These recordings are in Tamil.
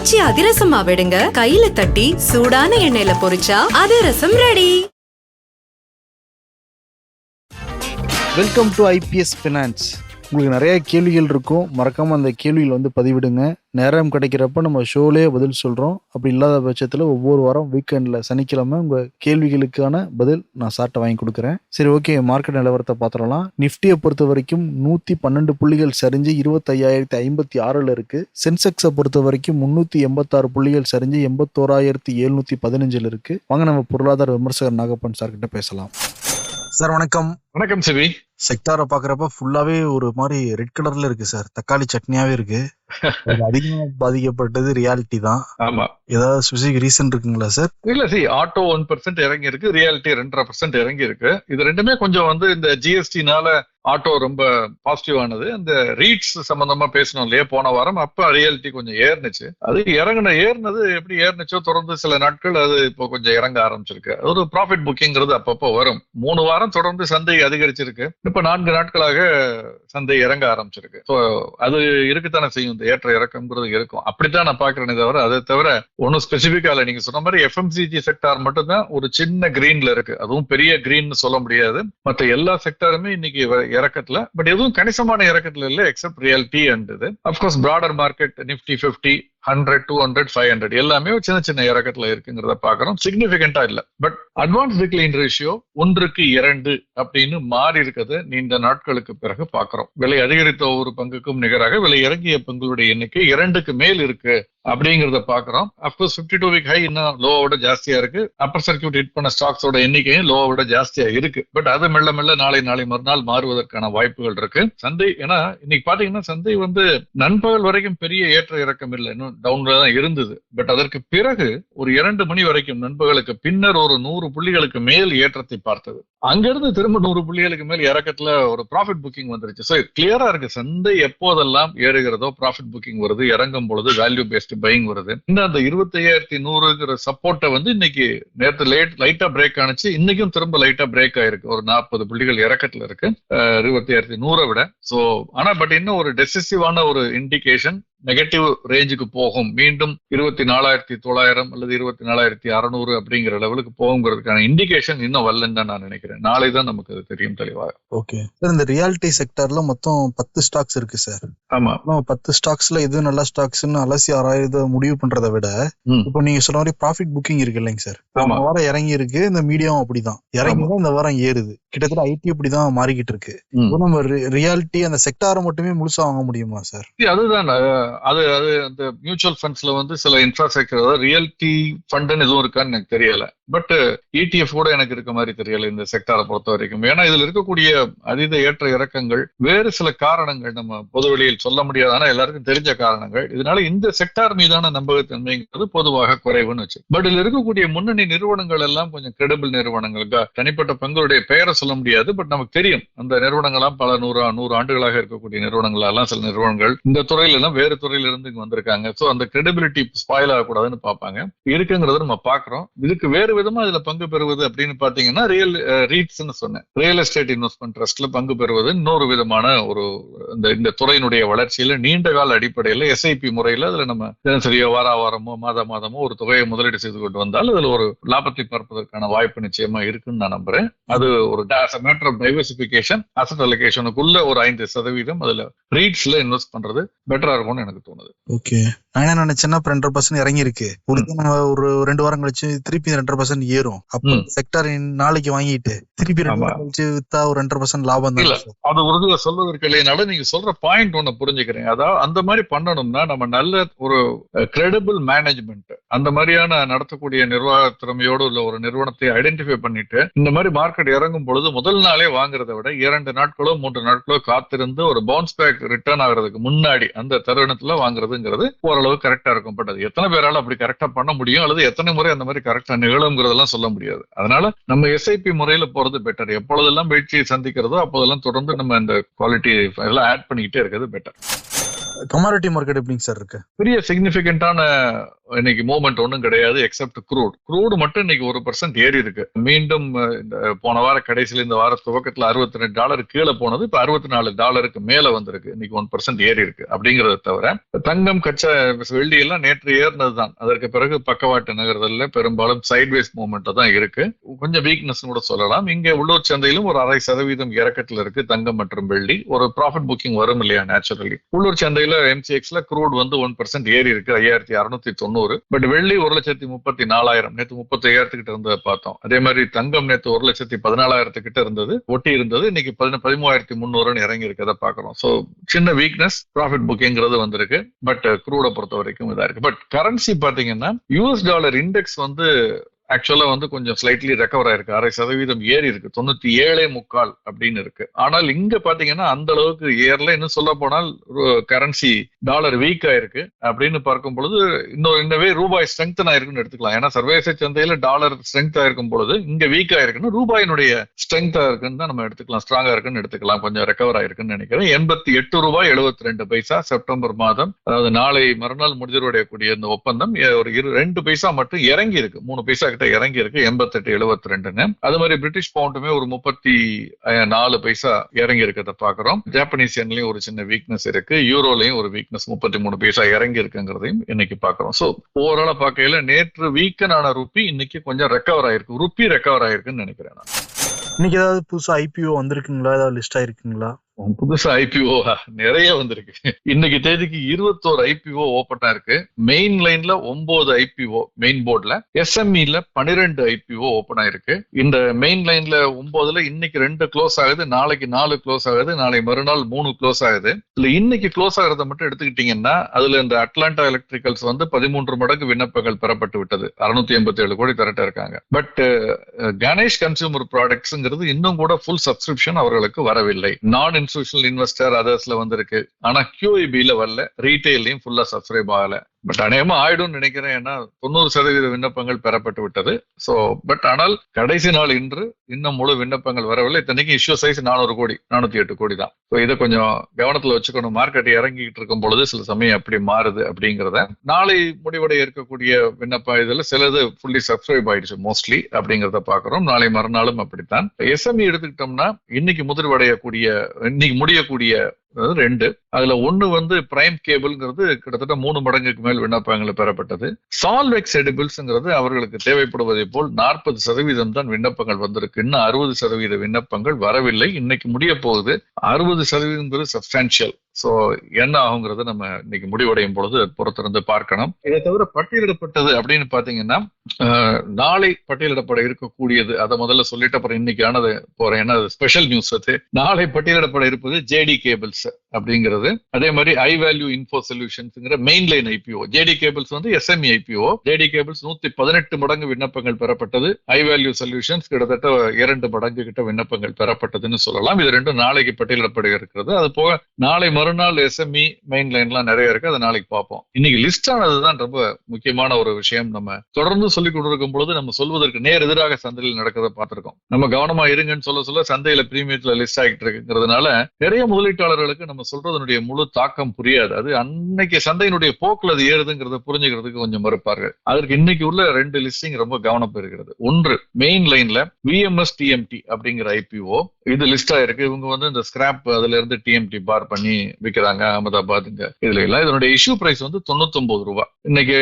காய்ச்சி அதிரசமா விடுங்க. கையில தட்டி சூடான எண்ணெயில பொரிச்சா adhirasam ready welcome to IPS finance உங்களுக்கு நிறைய கேள்விகள் இருக்கும். மறக்காமல் அந்த கேள்விகள் வந்து பதிவிடுங்க. நேரம் கிடைக்கிறப்ப நம்ம ஷோலே பதில் சொல்கிறோம் அப்படி இல்லாத பட்சத்தில் ஒவ்வொரு வாரம் வீக்கெண்டில் சனிக்கிழமை உங்கள் கேள்விகளுக்கான பதில் நான் சார்ட்டை வாங்கி கொடுக்குறேன். சரி ஓகே மார்க்கெட் நிலவரத்தை பார்த்துடலாம். நிஃப்டியை பொறுத்த வரைக்கும் நூற்றி பன்னெண்டு புள்ளிகள் சரிஞ்சு இருபத்தையாயிரத்தி ஐம்பத்தி ஆறில் இருக்குது சென்செக்ஸை பொறுத்த வரைக்கும் முந்நூற்றி எண்பத்தாறு புள்ளிகள் சரிஞ்சு எண்பத்தோராயிரத்தி எழுநூற்றி பதினஞ்சில் இருக்குது வாங்க நம்ம பொருளாதார விமர்சகர் நாகப்பன் சார்கிட்ட பேசலாம். சார் வணக்கம். வணக்கம் சிவி செக்டாரை பாக்குறப்ப ஃபுல்லாவே ஒரு மாதிரி ரெட் கலர்ல இருக்கு சார் தக்காளி சட்னியாவே இருக்கு. அது அதிகமா பாதிக்கப்பட்டது ரியாலிட்டி தான். ஆமா. ஏதாவது ஸ்பெசிபிக் ரீசன் இருக்குங்களா சார் இல்ல சி ஆட்டோ ஒன் பர்சன்ட் இறங்கி இருக்கு ரியாலிட்டி ரெண்டரை பர்சன்ட் இறங்கி இருக்கு இது ரெண்டுமே கொஞ்சம் வந்து இந்த ஜிஎஸ்டினால ஆட்டோ ரொம்ப பாசிட்டிவ் ஆனது. அந்த ரீட்ஸ் சம்பந்தமா பேசணும் இல்லையா போன வாரம் அப்ப ரியாலிட்டி கொஞ்சம் ஏறினுச்சு. அது இறங்கின ஏறினது எப்படி ஏறினுச்சோ தொடர்ந்து சில நாட்கள் அது இப்போ கொஞ்சம் இறங்க ஆரம்பிச்சிருக்கு. அது ஒரு ப்ராஃபிட் புக்கிங்கிறது அப்பப்போ வரும். மூணு வாரம் தொடர்ந்து சந்தை அதிகரிச்சிருக்கு. இப்ப நான்கு நாட்களாக சந்தை இறங்க ஆரம்பிச்சிருக்கு. ஸோ அது இருக்குத்தானே செய்யும் இந்த ஏற்ற இறக்கம்ங்கிறது இருக்கும். அப்படித்தான் நான் பாக்குறேனே தவிர அதை தவிர ஒன்றும் ஸ்பெசிஃபிக்காக இல்லை. நீங்கள் சொன்ன மாதிரி எஃப்எம்சிஜி செக்டார் மட்டும்தான் ஒரு சின்ன கிரீன்ல இருக்கு. அதுவும் பெரிய கிரீன் சொல்ல முடியாது. மற்ற எல்லா செக்டாருமே இன்னைக்கு இறக்கத்தில். பட் எதுவும் கணிசமான இறக்கத்தில் இல்லை எக்ஸப்ட் ரியல்டி அண்ட் இது. Of course broader market Nifty fifty hundred two hundred five hundred எல்லாமே சின்ன சின்ன இறக்கத்துல இருக்குங்கிறத பாக்குறோம் சிக்னிபிகண்டா இல்ல. பட் அட்வான்ஸ் டிக்ளைன் ரேஷியோ ஒன்றுக்கு இரண்டு அப்படின்னு மாறி இருக்கிறது நீண்ட நாட்களுக்கு பிறகு பாக்குறோம் விலை அதிகரித்த ஒவ்வொரு பங்குக்கும் நிகராக விலை இறங்கிய பங்குகளுடைய எண்ணிக்கை இரண்டுக்கு மேல் இருக்கு அப்படிங்கறத பாக்குறோம் of course fifty two week high இன்னும் லோவோட ஜாஸ்தியா இருக்கு. அப்பர் சர்க்கியூட் ஹிட் பண்ண ஸ்டாக்ஸோட எண்ணிக்கையும் லோவோட ஜாஸ்தியா இருக்கு. பட் அது மெல்ல மெல்ல நாளை நாளை மறுநாள் மாறுவதற்கான வாய்ப்புகள் இருக்கு. சந்தை ஏன்னா இன்னைக்கு பாத்தீங்கன்னா சந்தை வந்து நண்பகல் வரைக்கும் பெரிய ஏற்ற இறக்கம் இல்லை. இன்னும் டவுன்ல தான் இருந்தது. பட் அதற்கு பிறகு ஒரு இரண்டு மணி வரைக்கும் நண்பர்களுக்கு பின்னர் ஒரு நூறு புள்ளிகளுக்கு மேல் ஏற்றத்தை பார்த்தது. அங்கிருந்து திரும்ப நூறு புள்ளிகளுக்கு மேல் இறக்கத்துல ஒரு ப்ராஃபிட் புக்கிங் வந்துருச்சு. ஸோ கிளியரா இருக்கு. சந்தை எப்போதெல்லாம் ஏறுகிறதோ ப்ராஃபிட் புக்கிங் வருது இறங்கும் பொழுது வேல்யூ பேஸ்ட் பையிங் வருது. இந்த அந்த இருபத்தி ஐயாயிரத்தி நூறுங்கிற சப்போர்ட்டை வந்து இன்னைக்கு நேற்று லேட் லைட்டா பிரேக் ஆனிச்சு. இன்னைக்கும் திரும்ப லைட்டா பிரேக் ஆயிருக்கு. ஒரு நாற்பது புள்ளிகள் இறக்கத்துல இருக்கு. இருபத்தி ஐயாயிரத்தி நூறை விட. சோ ஆனா பட் இன்னும் ஒரு டெசிசிவான ஒரு இண்டிகேஷன் நெகட்டிவ் ரேஞ்சுக்கு போகும். மீண்டும் இருபத்தி நாலாயிரத்தி தொள்ளாயிரம் அல்லது இருபத்தி நாலாயிரத்தி அறுநூறு அப்படிங்கிற லெவலுக்கு போகுங்கிறதுக்கான இண்டிகேஷன் இன்னும் வரலன்னு தான் நான் நினைக்கிறேன். நாளை தான் நமக்கு அது தெரியும் தெளிவாக. ஓகே சார் இந்த ரியாலிட்டி செக்டார்ல மொத்தம் பத்து ஸ்டாக்ஸ் இருக்கு சார் ஆமா. பத்து ஸ்டாக்ஸ்ல எது நல்ல ஸ்டாக்ஸ்னு அலசி ஆராய்த முடிவு பண்றதை விட. இப்போ நீங்க சொன்ன மாதிரி ப்ராஃபிட் புக்கிங் இருக்கு இல்லைங்க சார் ஆமா. வாரம் இறங்கி இருக்கு இந்த மீடியம் அப்படிதான். இறங்கி தான் இந்த வாரம் ஏறுது. கிட்டத்தட்ட ஐடி அப்படிதான் மாறிக்கிட்டு இருக்கு. நம்ம ரியாலிட்டி அந்த செக்டாரை மட்டுமே முழுசா வாங்க முடியுமா சார் அதுதான். அது அது அந்த மியூச்சுவல் ஃபண்ட்ஸ்ல வந்து சில இன்ஃப்ராஸ்ட்ரக்சர் அதாவது ரியல்டி ஃபண்டுன்னு எதுவும் இருக்கான்னு எனக்கு தெரியல. பட் இடிஎஃப் கூட எனக்கு இருக்க மாதிரி தெரியல இந்த செக்டாரை பொறுத்த வரைக்கும். ஏன்னா இதுல இருக்கக்கூடிய அதீத ஏற்ற இறக்கங்கள் வேறு சில காரணங்கள் நம்ம பொது வெளியில் சொல்ல முடியாது. ஆனா எல்லாருக்கும் தெரிஞ்ச காரணங்கள். இதனால இந்த செக்டார் மீதான நம்பகத்தன்மைங்கிறது பொதுவாக குறைவுன்னு வச்சு. பட் இதுல இருக்கக்கூடிய முன்னணி நிறுவனங்கள் எல்லாம் கொஞ்சம் கிரெடிபிள் நிறுவனங்கள் தனிப்பட்ட பங்குகளுடைய பெயரை சொல்ல முடியாது. பட் நமக்கு தெரியும். அந்த நிறுவனங்கள்லாம் பல நூறு நூறு ஆண்டுகளாக இருக்கக்கூடிய நிறுவனங்கள்? எல்லாம் சில நிறுவனங்கள் இந்த துறையில எல்லாம் வேறு துறையில இருந்து இங்க வந்திருக்காங்க. சோ அந்த கிரெடிபிலிட்டி ஸ்பாயில் ஆகக்கூடாதுன்னு பார்ப்பாங்க. இருக்குங்கிறத நம்ம பாக்குறோம் இதுக்கு வேறு விதமா இதுல பங்கு பெறுவது அப்படின்னு பாத்தீங்கன்னா ரியல் ரீட்ஸ்னு uh, சொன்னேன். ரியல் எஸ்டேட் இன்வெஸ்ட்மெண்ட் ட்ரஸ்ட்ல பங்கு பெறுவது இன்னொரு விதமான ஒரு இந்த இந்த துறையினுடைய வளர்ச்சியில நீண்ட கால அடிப்படையில எஸ்ஐபி முறையில அதுல நம்ம தினசரியோ வார வாரமோ மாத மாதமோ ஒரு தொகையை முதலீடு செய்து கொண்டு வந்தால் அதுல ஒரு லாபத்தை பார்ப்பதற்கான வாய்ப்பு நிச்சயமா இருக்குன்னு நான் நம்புறேன். அது ஒரு மேட்டர் ஆஃப் டைவர்சிபிகேஷன் அசட் அலோகேஷனுக்குள்ள ஒரு ஐந்து சதவீதம் அதுல ரீட்ஸ்ல இன்வெஸ்ட் பண்றது பெட்டரா இருக்கும்னு எனக்கு தோணுது. ஓகே. நான் என்ன நினைச்சேன்னா ரெண்டரை பர்சன்ட் இறங்கி இருக்கு ஒரு ஒரு ரெண்டு வாரம் கழிச்சு திருப்பி ரெண்டரை பர்சன்ட் ஏறும். அப்ப. செக்டார் நாளைக்கு வாங்கிட்டு திருப்பி ரெண்டு. வாரம் கழிச்சு வித்தா ஒரு ரெண்டரை பர்சன்ட் லாபம் இல்ல. தான் அது உறுதியா சொல்வதற்கு இல்லைனால நீங்க சொல்ற பாயிண்ட் ஒண்ணு புரிஞ்சுக்கிறேன். அதாவது அந்த மாதிரி பண்ணணும்னா நம்ம நல்ல ஒரு கிரெடிபிள் மேனேஜ்மெண்ட் அந்த மாதிரியான நடத்தக்கூடிய நிர்வாக திறமையோடு உள்ள ஒரு நிறுவனத்தை ஐடென்டிஃபை பண்ணிட்டு இந்த மாதிரி மார்க்கெட் இறங்கும் பொழுது முதல் நாளே வாங்குறதை விட இரண்டு நாட்களோ மூன்று நாட்களோ காத்திருந்து ஒரு பவுன்ஸ் பேக் ரிட்டர்ன் ஆகுறதுக்கு முன்னாடி அந்த தருணத்துல வாங்குறதுங்கிறது ஓரளவு கரெக்டா இருக்கும். பட் அது எத்தனை பேரால அப்படி கரெக்டா பண்ண முடியும்? அல்லது எத்தனை முறை அந்த மாதிரி கரெக்டா நிகழுங்கிறதெல்லாம் சொல்ல முடியாது. அதனால நம்ம எஸ்ஐபி முறையில போறது பெட்டர் எப்பொழுதெல்லாம் வீழ்ச்சியை சந்திக்கிறதோ அப்போதெல்லாம் தொடர்ந்து நம்ம இந்த குவாலிட்டி எல்லாம் ஆட் பண்ணிக்கிட்டே இருக்கிறது பெட்டர் கமாடிட்டி மார்க்கெட் எப்படிங்க சார் இருக்கு? பெரிய சிக்னிபிகண்டான இன்னைக்கு மூவ்மெண்ட் ஒன்றும் கிடையாது எக்ஸப்ட் குரூட் குரூடு மட்டும் இன்னைக்கு ஒரு பர்சன்ட் ஏறி இருக்கு. மீண்டும் போன வார கடைசியில் இந்த வார துவக்கத்தில் அறுபத்தி ரெண்டு டாலர் கீழே போனது இப்போ அறுபத்தி நாலு டாலருக்கு மேல வந்திருக்கு. இன்னைக்கு ஒன் பர்சன்ட் ஏறி இருக்கு. அப்படிங்கிறத தவிர தங்கம் கச்சா வெள்ளி எல்லாம் நேற்று ஏறினது தான் அதற்கு பிறகு பக்கவாட்டு நகர்தல்ல பெரும்பாலும் சைட்வேஸ் மூவ்மெண்ட் தான் இருக்கு. கொஞ்சம் வீக்னஸ் கூட சொல்லலாம். இங்க உள்ளூர் சந்தையிலும் ஒரு அரை சதவீதம் இறக்கத்துல இருக்கு தங்கம் மற்றும் வெள்ளி. ஒரு ப்ராஃபிட் புக்கிங் வரும் இல்லையா நேச்சுரலி உள்ளூர் சந்தையில் எம்சிஎக்ஸ்ல குரூட் வந்து ஒன் பர்சன்ட் ஏறி இருக்கு. ஐயாயிரத்தி அறுநூத்தி தொண்ணூறு. பட் வெள்ளி ஒரு லட்சத்தி முப்பத்தி நாலாயிரம். நேற்று முப்பத்தி ஐயாயிரத்துக்கிட்ட இருந்ததை பார்த்தோம். அதே மாதிரி தங்கம் நேற்று ஒரு லட்சத்தி பதினாலாயிரத்துக்கிட்ட இருந்தது. ஒட்டி இருந்தது. இன்னைக்கு பதிமூவாயிரத்தி முந்நூறுன்னு இறங்கி இருக்கதை பாக்குறோம் ஸோ சின்ன வீக்னஸ் ப்ராஃபிட் புக்கிங்கிறது வந்திருக்கு. பட் க்ரூடை பொறுத்த வரைக்கும் இதா இருக்கு. பட் கரன்சி பாத்தீங்கன்னா யூஎஸ் டாலர் இண்டெக்ஸ் வந்து ஆக்சுவலா வந்து கொஞ்சம் ஸ்லைட்லி ரெக்கவர் ஆயிருக்கு. அரை சதவீதம் ஏறி இருக்கு. தொண்ணூத்தி ஏழே முக்கால் அப்படின்னு இருக்கு. ஆனால் இங்க பாத்தீங்கன்னா அந்த அளவுக்கு ஏர்ல இன்னும் சொல்ல போனால் கரன்சி டாலர் வீக் ஆயிருக்கு. அப்படின்னு பார்க்கும் பொழுது இன்னும் இன்னவே ரூபாய் ஸ்ட்ரெங்தன் ஆயிருக்குன்னு எடுத்துக்கலாம். ஏன்னா சர்வதேச சந்தையில டாலர் ஸ்ட்ரெங்த் ஆயிருக்கும் பொழுது இங்க வீக் ஆயிருக்குன்னு ரூபாயினுடைய ஸ்ட்ரெங்தா இருக்குன்னு தான் நம்ம எடுத்துக்கலாம். ஸ்ட்ராங்கா இருக்குன்னு எடுத்துக்கலாம். கொஞ்சம் ரெக்கவர் ஆயிருக்குன்னு நினைக்கிறேன். எண்பத்தி எட்டு ரூபாய் எழுபத்தி ரெண்டு பைசா செப்டம்பர் மாதம். அதாவது நாளை மறுநாள் முடிஞ்சிருடைய இந்த ஒப்பந்தம் ஒரு இரு ரெண்டு பைசா மட்டும் இறங்கி இருக்கு. மூணு பைசா கிட்ட இறங்கி இருக்கு எண்பத்தெட்டு எழுபத்தி ரெண்டுன்னு அது மாதிரி பிரிட்டிஷ் பவுண்டுமே ஒரு முப்பத்தி நாலு பைசா இறங்கி இருக்கிறத பாக்குறோம். ஜாப்பனீஸ் எண்லயும் ஒரு சின்ன வீக்னஸ் இருக்கு. யூரோலையும் ஒரு வீக்னஸ் முப்பத்தி மூணு பைசா இறங்கி இருக்குங்கிறதையும் இன்னைக்கு பாக்குறோம். சோ ஓவரால பார்க்கையில நேற்று வீக்கனான ருப்பி இன்னைக்கு கொஞ்சம் ரெக்கவர் ஆயிருக்கு. ருப்பி ரெக்கவர் ஆயிருக்குன்னு நினைக்கிறேன் நான். இன்னைக்கு ஏதாவது புதுசா ஐபிஓ வந்திருக்குங்களா? ஏதாவது லிஸ்ட் ஆயிருக்குங்களா? புதுசா ஐபிஓ நிறைய வந்திருக்கு. இன்னைக்கு தேதிக்கு இருபத்தோரு ஐபிஓ ஓபன் இருக்கு மெயின் லைன்ல ஒன்பது ஐபிஓ மெயின் போர்ட்ல எஸ்எம்இல பனிரெண்டு ஐபிஓ ஓபன் ஆயிருக்கு. இந்த மெயின் லைன்ல ஒன்பதுல இன்னைக்கு ரெண்டு க்ளோஸ் ஆகுது. நாளைக்கு நாலு க்ளோஸ் ஆகுது. நாளை மறுநாள் மூணு க்ளோஸ் ஆகுது. இல்ல இன்னைக்கு க்ளோஸ் ஆகிறத மட்டும் எடுத்துக்கிட்டீங்கன்னா அதுல இந்த அட்லாண்டா எலக்ட்ரிக்கல்ஸ் வந்து பதிமூன்று மடங்கு விண்ணப்பங்கள் பெறப்பட்டு விட்டது. அறுநூத்தி எண்பத்தி ஏழு கோடி திரட்ட இருக்காங்க. பட் கணேஷ் கன்சியூமர் ப்ராடக்ட்ஸ்ங்கிறது இன்னும் கூட ஃபுல் சப்ஸ்கிரிப்ஷன் அவர்களுக்கு வரவில்லை. நான் இன்ஸ்டியூஷனல் இன்வெஸ்டர் அதர்ஸ்ல வந்திருக்கு. ஆனா QIB-ல வரல. ரீட்டைல்லையும் ஃபுல்லா சப்ஸ்கிரைப் ஆகல. பட் அநேகமா ஆயிடும்னு நினைக்கிறேன். ஏன்னா தொண்ணூறு சதவீத விண்ணப்பங்கள் பெறப்பட்டு விட்டது. ஸோ பட் ஆனால் கடைசி நாள் இன்று இன்னும் முழு விண்ணப்பங்கள் வரவில்லை. இத்தனைக்கு இஷ்யூ சைஸ் நானூறு கோடி நானூத்தி எட்டு கோடி தான். ஸோ இதை கொஞ்சம் கவனத்துல வச்சுக்கணும். மார்க்கெட் இறங்கிட்டு இருக்கும் பொழுது சில சமயம் அப்படி மாறுது அப்படிங்கிறத. நாளை முடிவடைய இருக்கக்கூடிய விண்ணப்ப இதில் சிலது ஃபுல்லி சப்ஸ்கிரைப் ஆயிடுச்சு மோஸ்ட்லி அப்படிங்கிறத பாக்குறோம் நாளை மறுநாளும் அப்படித்தான். எஸ்எம்இ எடுத்துக்கிட்டோம்னா இன்னைக்கு முதிர்வடையக்கூடிய இன்னைக்கு முடியக்கூடிய அதாவது ரெண்டு. அதுல ஒண்ணு வந்து பிரைம் கேபிள்ங்கிறது கிட்டத்தட்ட மூணு மடங்குக்கு மேல் விண்ணப்பங்கள் பெறப்பட்டது. சால்வெக்ஸ் எடிபிள்ஸ்ங்கிறது அவர்களுக்கு தேவைப்படுவதை போல் நாற்பது சதவீதம் தான் விண்ணப்பங்கள் வந்திருக்கு. இன்னும் அறுபது சதவீத விண்ணப்பங்கள் வரவில்லை. இன்னைக்கு முடிய போகுது அறுபது சதவீதம் சப்ஸ்டான்சியல் சோ என்ன ஆகுங்கிறத நம்ம இன்னைக்கு முடிவடையும் பொழுது பொறுத்திருந்து பார்க்கணும். இதை தவிர பட்டியலிடப்பட்டது அப்படின்னு பாத்தீங்கன்னா நாளை பட்டியலிடப்பட இருக்கக்கூடியது அதை முதல்ல சொல்லிட்டு அப்புறம் இன்னைக்கு ஆனது போறேன். ஏன்னா ஸ்பெஷல் நியூஸ் அது. நாளை பட்டியலிடப்பட இருப்பது ஜேடி கேபிள்ஸ் அப்படிங்கிறது. அதே மாதிரி I value info சொல்யூஷன்ஸ்ங்கிற main line IPO JD cables வந்து எஸ்எம்இ ஐபிஓ ஜேடி கேபிள்ஸ் நூத்தி பதினெட்டு மடங்கு விண்ணப்பங்கள் பெறப்பட்டது. ஐ வேல்யூ சொல்யூஷன்ஸ் கிட்டத்தட்ட இரண்டு மடங்கு கிட்ட விண்ணப்பங்கள் பெறப்பட்டதுன்னு சொல்லலாம். இது ரெண்டும் நாளைக்கு பட்டியலிடப்பட இருக்கிறது. அது போக நாளை மறுநாள் எஸ்எம்இ மெயின் லைன்லாம் நிறைய இருக்கு அதை நாளைக்கு பார்ப்போம். இன்னைக்கு லிஸ்ட் ஆனதுதான் ரொம்ப முக்கியமான ஒரு விஷயம். நம்ம தொடர்ந்து சொல்லிக் கொண்டிருக்கும் பொழுது நம்ம சொல்வதற்கு நேர் எதிராக சந்தையில் நடக்கிறத பார்த்திருக்கோம். நம்ம கவனமா இருங்கன்னு சொல்ல சொல்ல சந்தையில பிரீமியத்துல லிஸ்ட் ஆகிட்டு இருக்குங்கிறதுனால நிறைய முதலீட்டாளர்களுக்கு நம்ம சொல்றதனுடைய முழு தாக்கம் புரியாது. அது அன்னைக்கு சந்தையினுடைய போக்குல அது ஏறுதுங்கிறத புரிஞ்சுக்கிறதுக்கு கொஞ்சம் மறுப்பார்கள். அதற்கு இன்னைக்கு உள்ள ரெண்டு லிஸ்டிங் ரொம்ப கவனம் பெறுகிறது. ஒன்று மெயின் லைன்ல விஎம்எஸ் டிஎம்டி அப்படிங்கிற ஐபிஓ இது லிஸ்ட் ஆயிருக்கு. இவங்க வந்து இந்த ஸ்கிராப் அதுல இருந்து டிஎம்டி பார் பண்ணி விற்கிறாங்க அகமதாபாத்ங்க இதுல எல்லாம் இதனுடைய இஷ்யூ பிரைஸ் வந்து தொண்ணூத்தி ஒன்பது ரூபாய் இன்னைக்கு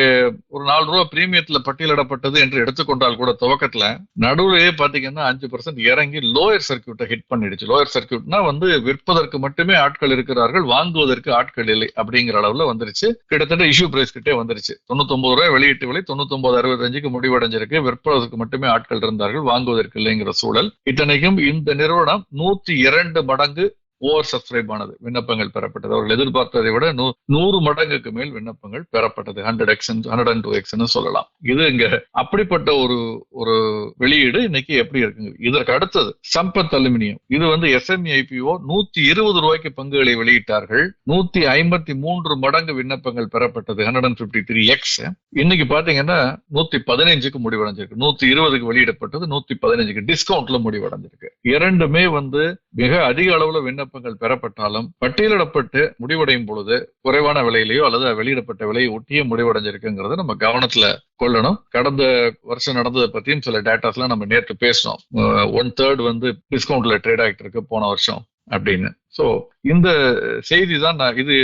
ஒரு நாலு ரூபா பிரீமியத்துல பட்டியலிடப்பட்டது என்று எடுத்துக்கொண்டால் கூட துவக்கத்துல நடுவுலயே பாத்தீங்கன்னா அஞ்சு பர்சன்ட் இறங்கி லோயர் சர்க்கியூட்டை ஹிட் பண்ணிடுச்சு. லோயர் சர்க்கியூட்னா வந்து விற்பதற்கு மட்டுமே ஆட்கள் இருக்கிறார்கள் வாங்குவதற்கு ஆட்கள் இல்லை அப்படிங்கிற அளவுல வந்துருச்சு. கிட்டத்தட்ட இஷ்யூ பிரைஸ் கிட்டே வந்துருச்சு. தொண்ணூத்தி ஒன்பது ரூபாய் வெளியீட்டு விலை தொண்ணூத்தி ஒன்பது அறுபத்தஞ்சுக்கு முடிவடைஞ்சிருக்கு. விற்பதற்கு மட்டுமே ஆட்கள் இருந்தார்கள் வாங்குவதற்கு இல்லைங்கிற சூழல். இத்தனைக்கும் இந்த நிறுவனம் நூத்தி இரண்டு மடங்கு ஓவர் சப்ஸ்கிரைப் ஆனது விண்ணப்பங்கள் பெறப்பட்டது. அவர்கள் எதிர்பார்த்ததை விட நூ- நூறு மடங்குக்கு மேல் விண்ணப்பங்கள் பெறப்பட்டது. Hundred X hundred and two எக்ஸ்னு சொல்லலாம். இது இங்க அப்படிப்பட்ட ஒரு ஒரு வெளியீடு இன்னைக்கு எப்படி இருக்குங்க? இதற்கு அடுத்தது சம்பத் அலுமினியம். இது வந்து எஸ்எம்இ ஐபிஓ நூத்தி இருபது ரூபாய்க்கு பங்குகளை வெளியிட்டார்கள். நூத்தி ஐம்பத்தி மூன்று மடங்கு விண்ணப்பங்கள் பெறப்பட்டது. Hundred and fifty three X இன்னைக்கு பாத்தீங்கன்னா நூத்தி பதினைஞ்சுக்கு முடிவடைஞ்சிருக்கு. நூத்தி இருபதுக்கு வெளியிடப்பட்டது நூத்தி பதினைஞ்சுக்கு டிஸ்கவுண்ட்ல முடிவடைஞ்சிருக்கு. இரண்டுமே வந்து மிக அதிக அளவுல விண்ணப்பங்கள் பெறப்பட்டாலும் பட்டியலிடப்பட்டு முடிவடையும் பொழுது குறைவான விலையிலேயோ அல்லது வெளியிடப்பட்ட விலையை ஒட்டியே முடிவடைஞ்சிருக்குங்கிறத நம்ம கவனத்துல கொள்ளணும். கடந்த வருஷம் நடந்ததை பத்தியும் சில டேட்டாஸ்லாம் நம்ம நேற்று பேசணும் ஒன் தேர்ட் வந்து டிஸ்கவுண்ட்ல ட்ரேட் ஆகிட்டு இருக்கு போன வருஷம். அப்படின்னு. ஸோ இந்த செய்தி தான் நான் இது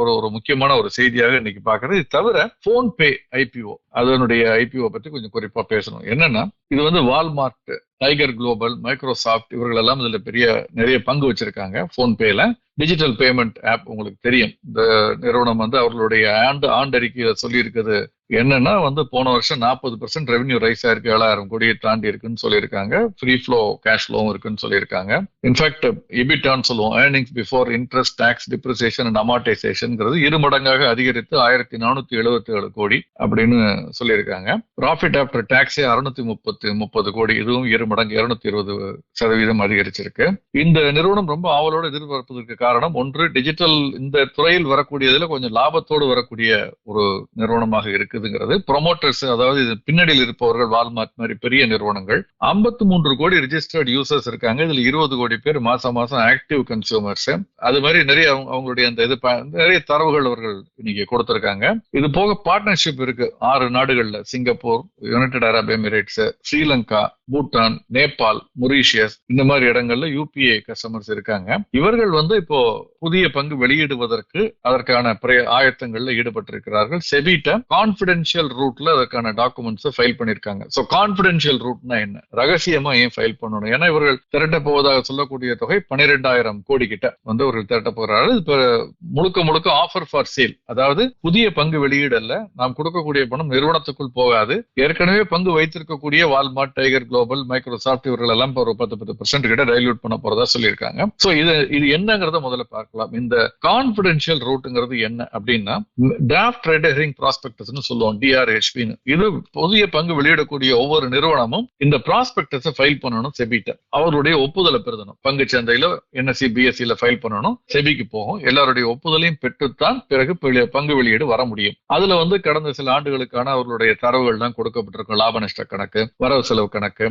ஒரு ஒரு முக்கியமான ஒரு செய்தியாக இன்னைக்கு பாக்குறது இது தவிர போன் பே ஐபிஓ அதனுடைய ஐபிஓ பற்றி கொஞ்சம் குறிப்பா பேசணும். என்னன்னா இது வந்து வால்மார்ட் டைகர் குளோபல் மைக்ரோசாஃப்ட் இவர்கள் எல்லாம் இதுல பெரிய நிறைய பங்கு வச்சிருக்காங்க போன் பேல டிஜிட்டல் பேமெண்ட் ஆப் உங்களுக்கு தெரியும். இந்த நிறுவனம் வந்து அவர்களுடைய ஆண்டு ஆண்டறிக்கையில சொல்லி இருக்குது என்னன்னா வந்து போன வருஷம் நாற்பது பர்சன்ட் ரெவன்யூ ரைஸ் ஆயிருக்கு ஏழாயிரம் கோடியை தாண்டி இருக்குன்னு சொல்லியிருக்காங்க. ஃப்ரீ ஃப்ளோ கேஷ் ஃப்ளோவும் இருக்குன்னு சொல்லியிருக்காங்க. இன்ஃபேக்ட் இபிட்டான்னு சொல்லுவோம். Earnings before interest taxes depreciation and அமார்டைசேஷன்ங்கிறது இரு மடங்காக அதிகரித்து ஆயிரத்தி நானூத்தி எழுபத்தி ஏழு கோடி அப்படின்னு சொல்லியிருக்காங்க. ப்ராஃபிட் ஆஃப்டர் டேக்ஸே அறுநூத்தி முப்பத்தி முப்பது கோடி. இதுவும் இரு மடங்கு இருநூத்தி இருபது சதவீதம் அதிகரிச்சிருக்கு. இந்த நிறுவனம் ரொம்ப ஆவலோடு எதிர்பார்ப்பதற்கு காரணம் ஒன்று டிஜிட்டல் இந்த துறையில் வரக்கூடியதுல கொஞ்சம் லாபத்தோடு வரக்கூடிய ஒரு நிறுவனமாக இருக்குதுங்கிறது. ப்ரொமோட்டர்ஸ் அதாவது இது பின்னணியில் இருப்பவர்கள் வால்மார்ட் மாதிரி பெரிய நிறுவனங்கள். ஐம்பத்தி மூன்று கோடி ரிஜிஸ்டர்ட் யூசர்ஸ் இருக்காங்க. இதுல இருபது கோடி பேர் மாசம் மாசம் ஆக்டிவ் கன்சியூமர்ஸ் அது மாதிரி நிறைய அவங்க- அவங்களுடைய அந்த இது நிறைய தரவுகள் அவர்கள் இன்னைக்கு கொடுத்திருக்காங்க. இது போக பார்ட்னர்ஷிப் இருக்கு. ஆறு நாடுகள்ல. Singapore United Arab Emirates Sri Lanka Bhutan Nepal Mauritius இந்த மாதிரி இடங்கள்ல யூபிஐ கஸ்டமர்ஸ் இருக்காங்க. இவர்கள் வந்து இப்போ புதிய பங்கு வெளியிடுவதற்கு அதற்கான பிர- ஆயத்தங்கள்ல ஈடுபட்டிருக்கிறார்கள். செபிட்ட கான்பிடென்ஷியல் ரூட்ல அதற்கான டாக்குமெண்ட்ஸ் ஃபைல் பண்ணிருக்காங்க. சோ கான்பிடென்ஷியல் ரூட்னா என்ன? ரகசியமா ஏன் ஃபைல் பண்ணணும்? ஏன்னா இவர்கள் திரட்ட போவதாக சொல்லக்கூடிய தொகை பனிரெண்டாயிரம் கோடி கிட்ட வந்து இவர்கள் திரட்ட போகிறார்கள் இப்ப முழுக்க முழுக்க ஆஃபர் ஃபார் சேல் அதாவது புதிய பங்கு வெளியீடல்ல நாம் கொடுக்கக்கூடிய பணம் நிறுவனத்துக்குள் போகாது. ஏற்கனவே பங்கு வைத்திருக்கக்கூடிய வால்மார்ட் டைகர் குளோபல் மைக்ரோசாப்ட் இவர்கள் எல்லாம் ஒரு பத்து பத்து பர்சன்ட் கிட்ட டைல்யூட் பண்ண போறதா சொல்லியிருக்காங்க. சோ இது இது என்னங்கிறத முதல்ல பார்க்கலாம். இந்த கான்பிடென்ஷியல் ரூட்ங்கிறது என்ன அப்படின்னா டிராஃப்ட் ட்ரேடரிங் ப்ராஸ்பெக்டஸ்னு சொல்லுவோம் டிஆர்ஹெச்பின்னு இது புதிய பங்கு வெளியிடக்கூடிய ஒவ்வொரு நிறுவனமும் இந்த ப்ராஸ்பெக்டஸை ஃபைல் பண்ணணும் செபிட்ட. அவருடைய ஒப்புதலை பெறுதணும் பங்கு சந்தையில என்எஸ்சி பிஎஸ்சியில ஃபைல் பண்ணணும். செபிக்கு போகும். எல்லாருடைய ஒப்புதலையும் பெற்றுத்தான் பிறகு பங்கு வெளியீடு வர முடியும். அதுல வந்து கடந்த சில ஆண்டுகளுக்கான அவர்களுடைய தரவுகள் தான் கொடுக்கப்பட்டிருக்கும். லாப நஷ்ட கணக்கு வரவு செலவு கணக்கு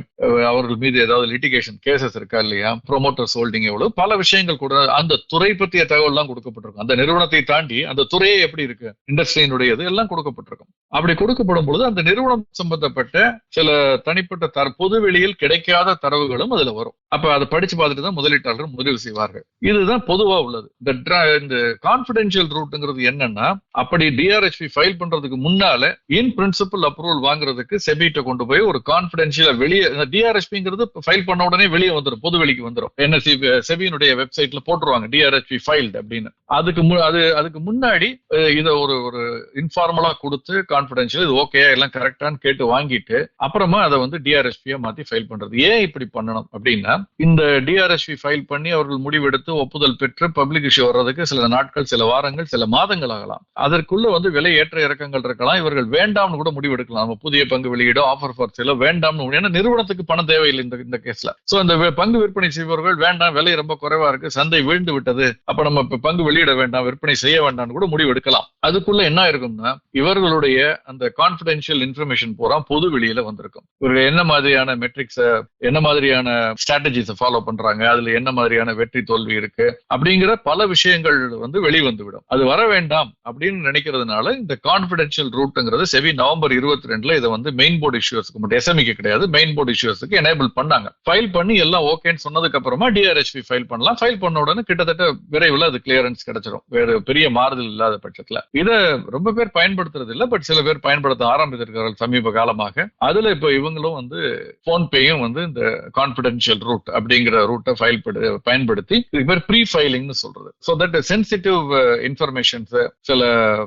அவர்கள் மீது ஏதாவது லிட்டிகேஷன் கேசஸ் இருக்கா இல்லையா? ப்ரொமோட்டர்ஸ் ஹோல்டிங் எவ்வளவு? பல விஷயங்கள் கூட அந்த துறை பற்றிய தகவல் எல்லாம் கொடுக்கப்பட்டிருக்கும். அந்த நிறுவனத்தை தாண்டி அந்த துறையே எப்படி இருக்கு? இண்டஸ்ட்ரியினுடையது எல்லாம் கொடுக்கப்பட்டிருக்கும். அப்படி கொடுக்கப்படும் பொழுது அந்த நிறுவனம் சம்பந்தப்பட்ட சில தனிப்பட்ட தர பொது வெளியில் கிடைக்காத தரவுகளும் அதுல வரும். அப்ப அதை படிச்சு பார்த்துட்டு தான் முதலீட்டாளர்கள் முதலீடு செய்வார்கள். இதுதான் பொதுவா உள்ளது. இந்த dra- இந்த கான்பிடென்ஷியல் ரூட்ங்கிறது என்னன்னா அப்படி டிஆர்எஸ்பி ஃபைல் பண்றதுக்கு முன்னால இன் பிரின்சிபல் அப்ரூவல் வாங்குறதுக்கு செபிட்ட கொண்டு போய் ஒரு கான்பிடென்ஷியலா வெளியே டிஆர்எஸ்பிங்கிறது ஃபைல் பண்ண உடனே வெளியே வந்துடும் பொது வெளிக்கு வந்துடும் என்எஸ்சி செபியினுடைய வெப்சைட்ல போட்டுருவாங்க டிஆர்எஸ்பி ஃபைல்டு அப்படின்னு. அதுக்கு மு- அது அதுக்கு முன்னாடி இதை ஒரு ஒரு இன்ஃபார்மலா கொடுத்து கான்பிடென்ஷியல் இது ஓகே எல்லாம் கரெக்டான்னு கேட்டு வாங்கிட்டு அப்புறமா அதை வந்து டிஆர்எஸ்பியா மாத்தி ஃபைல் பண்றது. ஏன் இப்படி பண்ணணும் அப்படின்னா இந்த டிஆர்எஸ்பி ஃபைல் பண்ணி அவர்கள் முடிவெடுத்து ஒப்புதல் பெற்று பப்ளிக் இஷ்யூ வர்றதுக்கு சில நாட்கள் சில வாரங்கள் சில மாதங்கள் ஆகலாம். அதற்குள்ள வந்து விலை ஏற்ற இறக்கங்கள் இருக்கலாம். இவர்கள் வேண்டாம்னு கூட முடிவெடுக்கலாம் நம்ம புதிய பங்கு வெளியிடும் ஆஃபர் ஃபார் சேலோ வேண்டாம்னு ஏன்னா நிறுவனத்துக்கு பணம் தேவையில்லை இந்த இந்த கேஸ்ல சோ அந்த பங்கு விற்பனை செய்பவர்கள் வேண்டாம் விலை ரொம்ப குறைவா இருக்கு சந்தை வீழ்ந்து விட்டது. அப்ப நம்ம பங்கு வெளியிட வேண்டாம் விற்பனை செய்ய வேண்டாம்னு கூட முடிவெடுக்கலாம் அதுக்குள்ள என்ன இருக்கும்னா இவர்களுடைய அந்த கான்பிடென்ஷியல் இன்ஃபர்மேஷன் பூரா பொது வெளியில வந்திருக்கும். இவர்கள் என்ன மாதிரியான மெட்ரிக்ஸ் என்ன மாதிரியான ஸ்ட்ராட்டஜிஸை ஃபாலோ பண்றாங்க அதுல என்ன மாதிரியான வெற்றி தோல்வி இருக்கு அப்படிங்கிற பல விஷயங்கள் வந்து வெளிவந்துவிடும். அது வர வேண்டாம் அப்படின்னு நினைக்கிறதுனால இந்த கான்பிடென்ஷியல் ரூட்ங்கிறது செவி நவம்பர் இருபத்தி ரெண்டுல இதை வந்து மெயின் போர்டு இஷ்யூஸ்க்கு மட்டும் எஸ்எம்இக்கு கிடையாது மெயின் போர்டு இஷ்யூஸ்க்கு எனேபிள் பண்ணாங்க. ஃபைல் பண்ணி எல்லாம் ஓகேன்னு சொன்னதுக்கு அப்புறமா டிஆர்எஸ்பி ஃபைல் பண்ணலாம். ஃபைல் பண்ண உடனே கிட்டத்தட்ட விரைவில் அது கிளியரன்ஸ் கிடைச்சிடும் வேற பெரிய மாறுதல் இல்லாத பட்சத்துல. இதை ரொம்ப பேர் பயன்படுத்துறது இல்லை பட் சில பேர் பயன்படுத்த ஆரம்பித்திருக்கிறார்கள் சமீப காலமாக. அதுல இப்ப இவங்களும் வந்து போன்பேயும் வந்து இந்த கான்பிடென்ஷியல் ரூட் அப்படிங்கிற ரூட்டை ஃபைல் பயன்படுத்தி இதுக்கு பேர் ப்ரீ ஃபைலிங்னு சொல்றது ஸோ தட் சென்சிட்டிவ் இன்ஃபர்மேஷன்ஸ் சில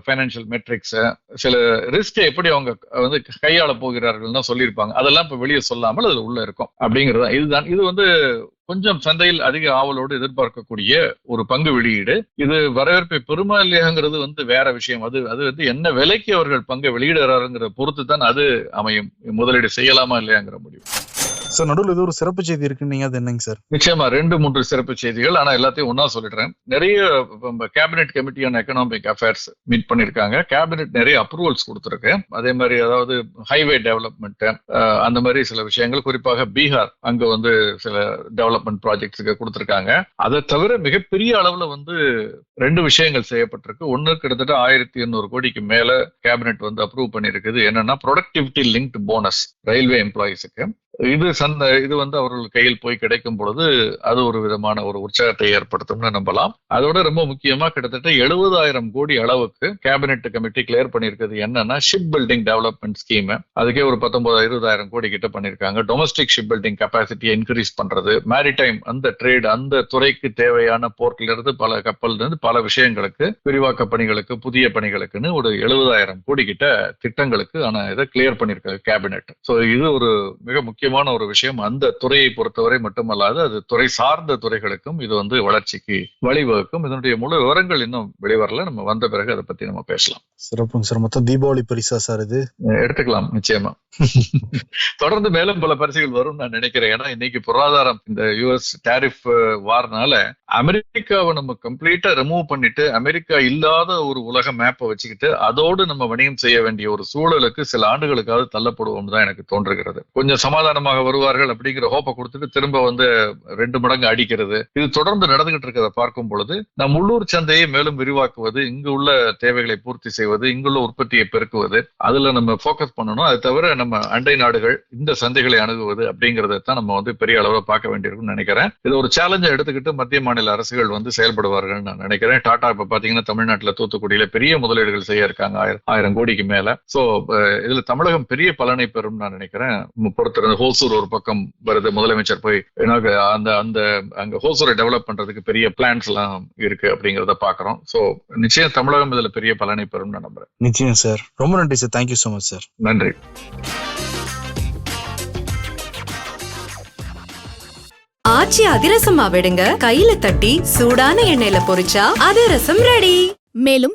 ஃபைனான்சியல் மெட்ரிக்ஸ் சில ரிஸ்க் எப்படி அவங்க வந்து கையாள போகிறார்கள்னு சொல்லியிருப்பாங்க. அதெல்லாம் இப்ப வெளியே சொல்லாமல் அதுல உள்ள இருக்கும். அப்படிங்கிறது இதுதான். இது வந்து கொஞ்சம் சந்தையில் அதிக ஆவலோடு எதிர்பார்க்கக்கூடிய ஒரு பங்கு வெளியீடு. இது வரவேற்பை பெருமா இல்லையாங்கிறது வந்து வேற விஷயம். அது அது வந்து என்ன விலைக்கு அவர்கள் பங்கு வெளியிடுறாருங்கிற பொறுத்து தான் அது அமையும். முதலீடு செய்யலாமா இல்லையாங்கிற முடிவு. சார் நடுவில் ஏதோ ஒரு சிறப்பு செய்தி இருக்குன்னீங்க அது என்னங்க சார்? நிச்சயமா ரெண்டு மூன்று சிறப்பு செய்திகள். ஆனா எல்லாத்தையும் ஒன்னா சொல்லிடுறேன். நிறைய cabinet committee on economic affairs meet பண்ணிருக்காங்க கேபினெட் நிறைய அப்ரூவல்ஸ் கொடுத்துருக்கு. அதே மாதிரி அதாவது ஹைவே டெவலப்மெண்ட் அந்த மாதிரி சில விஷயங்கள். குறிப்பாக பீகார் அங்க வந்து சில டெவலப்மெண்ட் ப்ராஜெக்ட்ஸுக்கு கொடுத்துருக்காங்க. அதை தவிர மிகப்பெரிய அளவுல வந்து ரெண்டு விஷயங்கள் செய்யப்பட்டிருக்கு. ஒன்னு கிட்டத்தட்ட ஆயிரத்தி எண்ணூறு கோடிக்கு மேல கேபினெட் வந்து அப்ரூவ் பண்ணிருக்குது என்னன்னா ப்ரொடக்டிவிட்டி லிங்க்டு போனஸ் ரயில்வே எம்ப்ளாயிஸுக்கு இது சந்த இது வந்து அவர்கள் கையில் போய் கிடைக்கும் பொழுது அது ஒரு விதமான ஒரு உற்சாகத்தை ஏற்படுத்தும்னு நம்பலாம். அதோட ரொம்ப முக்கியமா கிட்டத்தட்ட எழுபதாயிரம் கோடி அளவுக்கு கேபினெட் கமிட்டி கிளியர் பண்ணியிருக்கிறது என்னன்னா ஷிப் பில்டிங் டெவலப்மெண்ட் ஸ்கீம் அதுக்கே ஒரு பத்தொன்பது இருபதாயிரம் கோடி கிட்ட பண்ணிருக்காங்க டொமஸ்டிக் ஷிப் பில்டிங் கெப்பாசிட்டியை இன்க்ரீஸ் பண்றது மேரிடைம் அந்த ட்ரேட் அந்த துறைக்கு தேவையான போர்ட்ல இருந்து பல கப்பல்ல இருந்து பல விஷயங்களுக்கு விரிவாக்க பணிகளுக்கு புதிய பணிகளுக்குன்னு ஒரு எழுபதாயிரம் கோடி கிட்ட திட்டங்களுக்கு ஆனா இதை கிளியர் பண்ணிருக்காங்க கேபினெட் சோ இது ஒரு மிக முக்கிய முக்கியமான ஒரு விஷயம். அந்த துறையை பொறுத்தவரை மட்டுமல்லாது அது துறை சார்ந்த துறைகளுக்கும் இது வந்து வளர்ச்சிக்கு வழிவகுக்கும். இதனுடைய முழு விவரங்கள் இன்னும் வெளிவரல. நம்ம வந்த பிறகு அதை பத்தி நம்ம பேசலாம். சிறப்புங்க சார். மொத்தம் தீபாவளி பரிசா சார் இது? எடுத்துக்கலாம். நிச்சயமா. தொடர்ந்து மேலும் பல பரிசுகள் வரும் நான் நினைக்கிறேன். ஏன்னா இன்னைக்கு பொருளாதாரம் இந்த யுஎஸ் டாரிஃப் வார்னால அமெரிக்காவை நம்ம கம்ப்ளீட்டா ரிமூவ் பண்ணிட்டு அமெரிக்கா இல்லாத ஒரு உலக மேப்பை வச்சுக்கிட்டு அதோடு நம்ம வணிகம் செய்ய வேண்டிய ஒரு சூழலுக்கு சில ஆண்டுகளுக்காவது தள்ளப்படுவோம் தான் எனக்கு தோன்றுகிறது. கொஞ்சம் சமாதானமாக வருவார்கள் அப்படிங்கிற ஹோப்பை கொடுத்துட்டு திரும்ப வந்து ரெண்டு மடங்கு அடிக்கிறது. இது தொடர்ந்து நடந்துகிட்டு இருக்கிறத பார்க்கும் பொழுது நம் உள்ளூர் சந்தையை மேலும் விரிவாக்குவது இங்கு உள்ள தேவைகளை பூர்த்தி செய்வது இங்குள்ள உற்பத்தியை பெருக்குவது அதுல நம்ம போக்கஸ் பண்ணணும். அது தவிர நம்ம அண்டை நாடுகள் இந்த சந்தைகளை அணுகுவது அப்படிங்கறத தான் நம்ம வந்து பெரிய அளவில் பார்க்க வேண்டியிருக்கும்னு நினைக்கிறேன். இது ஒரு சேலஞ்சை எடுத்துக்கிட்டு மத்திய மாநில அரசுகள் வந்து செயல்படுவார்கள் நான் நினைக்கிறேன். டாடா இப்ப பாத்தீங்கன்னா தமிழ்நாட்டுல தூத்துக்குடியில பெரிய முதலீடுகள் செய்ய இருக்காங்க ஆயிரம் ஆயிரம் கோடிக்கு மேல. சோ இதுல தமிழகம் பெரிய பலனை பெறும் நான் நினைக்கிறேன். பொறுத்திருந்து ஹோசூர் ஒரு பக்கம் வருது முதலமைச்சர் போய் அந்த அந்த அங்க ஹோசூரை டெவலப் பண்றதுக்கு பெரிய பிளான்ஸ் எல்லாம் இருக்கு அப்படிங்கறத பாக்குறோம். சோ நிச்சயம் தமிழகம் இதுல பெரிய பலனை பெறும் நான் நம்புறேன். நிச்சயம் சார் ரொம்ப நன்றி sir thank you so much sir நன்றி. ஆச்சி அதிரசமா விடுங்க கையில தட்டி சூடான எண்ணெயில பொரிச்சா அதிரசம் ரெடி மேலும்